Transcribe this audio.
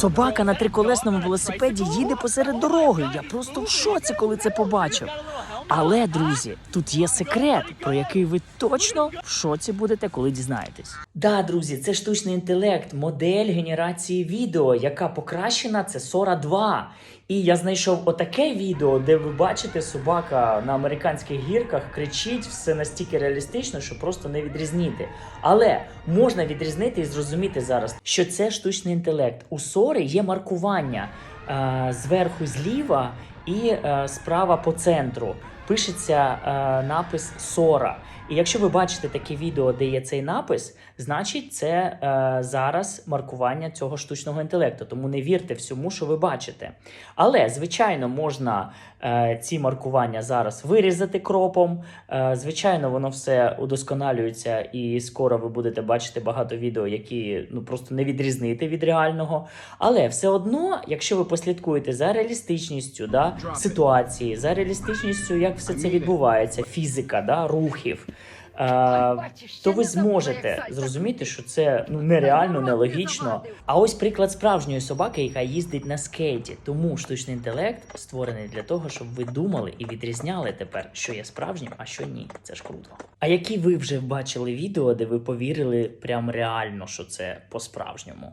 Собака на триколесному велосипеді їде посеред дороги. Я просто в шоці, коли це побачив. Але, друзі, тут є секрет, про який ви точно в шоці будете, коли дізнаєтесь. Да, друзі, це штучний інтелект, модель генерації відео, яка покращена, це Sora 2. І я знайшов отаке відео, де ви бачите, собака на американських гірках кричить, все настільки реалістично, що просто не відрізнити. Але можна відрізнити і зрозуміти зараз, що це штучний інтелект. У Сори є маркування е, зверху зліва і е, справа по центру. Пишеться е, напис Сора. І якщо ви бачите таке відео, де є цей напис, значить це е, зараз маркування цього штучного інтелекту. Тому не вірте всьому, що ви бачите. Але, звичайно, можна е, ці маркування зараз вирізати кропом. Е, звичайно, воно все удосконалюється, і скоро ви будете бачити багато відео, які ну просто не відрізнити від реального. Але все одно, якщо ви послідкуєте за реалістичністю да, ситуації, за реалістичністю, як все це відбувається, фізика, да, рухів. Е, то ви зможете зрозуміти, що це ну нереально, нелогічно. А ось приклад справжньої собаки, яка їздить на скейті. Тому штучний інтелект створений для того, щоб ви думали і відрізняли тепер, що є справжнім, а що ні. Це ж круто. А які ви вже бачили відео, де ви повірили прям реально, що це по-справжньому?